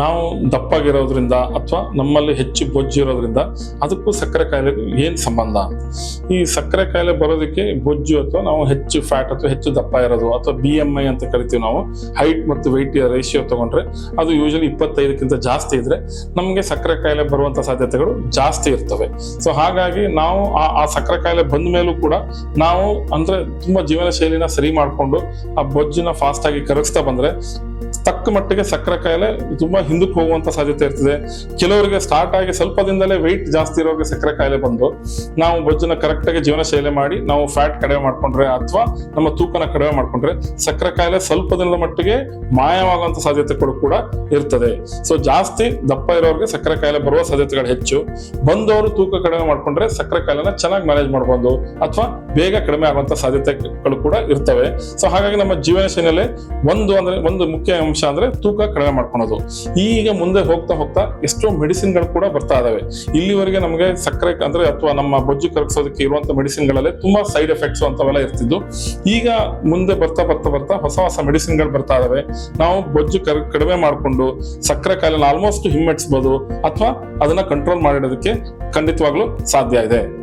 ನಾವು ದಪ್ಪಾಗಿರೋದ್ರಿಂದ ಅಥವಾ ನಮ್ಮಲ್ಲಿ ಹೆಚ್ಚು ಬೊಜ್ಜು ಇರೋದ್ರಿಂದ ಅದಕ್ಕೂ ಸಕ್ಕರೆ ಕಾಯಿಲೆಗೂ ಏನು ಸಂಬಂಧ? ಈ ಸಕ್ಕರೆ ಕಾಯಿಲೆ ಬರೋದಕ್ಕೆ ಬೊಜ್ಜು ಅಥವಾ ನಾವು ಹೆಚ್ಚು ಫ್ಯಾಟ್ ಅಥವಾ ಹೆಚ್ಚು ದಪ್ಪ ಇರೋದು ಅಥವಾ ಬಿ ಎಂ ಐ ಅಂತ ಕರಿತೀವಿ ನಾವು ಹೈಟ್ ಮತ್ತು ವೆಯ್ಟ್ ರೇಷಿಯೋ ತಗೊಂಡ್ರೆ ಅದು ಯೂಶಲಿ ಇಪ್ಪತ್ತೈದಕ್ಕಿಂತ ಜಾಸ್ತಿ ಇದ್ರೆ ನಮಗೆ ಸಕ್ಕರೆ ಕಾಯಿಲೆ ಬರುವಂತ ಸಾಧ್ಯತೆಗಳು ಜಾಸ್ತಿ ಇರ್ತವೆ. ಸೊ ಹಾಗಾಗಿ ನಾವು ಆ ಆ ಸಕ್ಕರೆ ಕಾಯಿಲೆ ಬಂದ ಮೇಲೂ ಕೂಡ ನಾವು ಅಂದ್ರೆ ತುಂಬಾ ಜೀವನ ಶೈಲಿನ ಸರಿ ಮಾಡಿಕೊಂಡು ಆ ಬೊಜ್ಜನ್ನ ಫಾಸ್ಟ್ ಆಗಿ ಕರಗಿಸ್ತಾ ಬಂದ್ರೆ ತಕ್ಕ ಮಟ್ಟಿಗೆ ಸಕ್ಕರೆ ಕಾಯಿಲೆ ತುಂಬಾ ಹಿಂದಕ್ಕೆ ಹೋಗುವಂತ ಸಾಧ್ಯತೆ ಇರ್ತದೆ. ಕೆಲವರಿಗೆ ಸ್ಟಾರ್ಟ್ ಆಗಿ ಸ್ವಲ್ಪ ದಿನದಲ್ಲೇ ವೆಯ್ಟ್ ಜಾಸ್ತಿ ಇರೋರಿಗೆ ಸಕ್ಕರೆ ಕಾಯಿಲೆ ಬಂದು ನಾವು ಬೊಜ್ಜನ್ನ ಕರೆಕ್ಟ್ ಆಗಿ ಜೀವನ ಶೈಲಿ ಮಾಡಿ ನಾವು ಫ್ಯಾಟ್ ಕಡಿಮೆ ಮಾಡ್ಕೊಂಡ್ರೆ ಅಥವಾ ನಮ್ಮ ತೂಕನ ಕಡಿಮೆ ಮಾಡ್ಕೊಂಡ್ರೆ ಸಕ್ಕರೆ ಕಾಯಿಲೆ ಸ್ವಲ್ಪ ದಿನದ ಮಟ್ಟಿಗೆ ಮಾಯವಾಗುವಂತ ಸಾಧ್ಯತೆಗಳು ಕೂಡ ಇರ್ತದೆ. ಸೊ ಜಾಸ್ತಿ ದಪ್ಪ ಇರೋರಿಗೆ ಸಕ್ಕರೆ ಕಾಯಿಲೆ ಬರುವ ಸಾಧ್ಯತೆಗಳು ಹೆಚ್ಚು. ಬಂದವರು ತೂಕ ಕಡಿಮೆ ಮಾಡ್ಕೊಂಡ್ರೆ ಸಕ್ಕರೆ ಕಾಯಿಲೆನ ಚೆನ್ನಾಗಿ ಮ್ಯಾನೇಜ್ ಮಾಡಬಹುದು ಅಥವಾ ಬೇಗ ಕಡಿಮೆ ಆಗುವಂತ ಸಾಧ್ಯತೆಗಳು ಕೂಡ ಇರ್ತವೆ. ಸೊ ಹಾಗಾಗಿ ನಮ್ಮ ಜೀವನ ಶೈಲಿಯಲ್ಲಿ ಒಂದು ಅಂದ್ರೆ ಒಂದು ಮುಖ್ಯ ಅಂಶ ಅಂದ್ರೆ ತೂಕ ಕಡಿಮೆ ಮಾಡ್ಕೊಳೋದು. ಈಗ ಮುಂದೆ ಹೋಗ್ತಾ ಹೋಗ್ತಾ ಎಷ್ಟೋ ಮೆಡಿಸಿನ್ಗಳು ಕೂಡ ಬರ್ತಾ ಇದಾವೆ. ಇಲ್ಲಿವರೆಗೆ ನಮಗೆ ಸಕ್ಕರೆ ಅಂದ್ರೆ ಅಥವಾ ನಮ್ಮ ಬೊಜ್ಜು ಕರಗಿಸೋದಕ್ಕೆ ಇರುವಂತ ಮೆಡಿಸಿನ್ಗಳಲ್ಲೇ ತುಂಬಾ ಸೈಡ್ ಎಫೆಕ್ಟ್ಸ್ ಅಂತವೆಲ್ಲ ಇರ್ತಿದ್ದು ಈಗ ಮುಂದೆ ಬರ್ತಾ ಬರ್ತಾ ಬರ್ತಾ ಹೊಸ ಹೊಸ ಮೆಡಿಸಿನ್ಗಳು ಬರ್ತಾ ಇದಾವೆ. ನಾವು ಬೊಜ್ಜು ಕಡಿಮೆ ಮಾಡಿಕೊಂಡು ಸಕ್ಕರೆ ಕಾಯಿಲೆನ ಆಲ್ಮೋಸ್ಟ್ ಹಿಮ್ಮೆಟ್ಸ್ಬೋದು ಅಥವಾ ಅದನ್ನ ಕಂಟ್ರೋಲ್ ಮಾಡಿಡೋದಕ್ಕೆ ಖಂಡಿತವಾಗ್ಲೂ ಸಾಧ್ಯ ಇದೆ.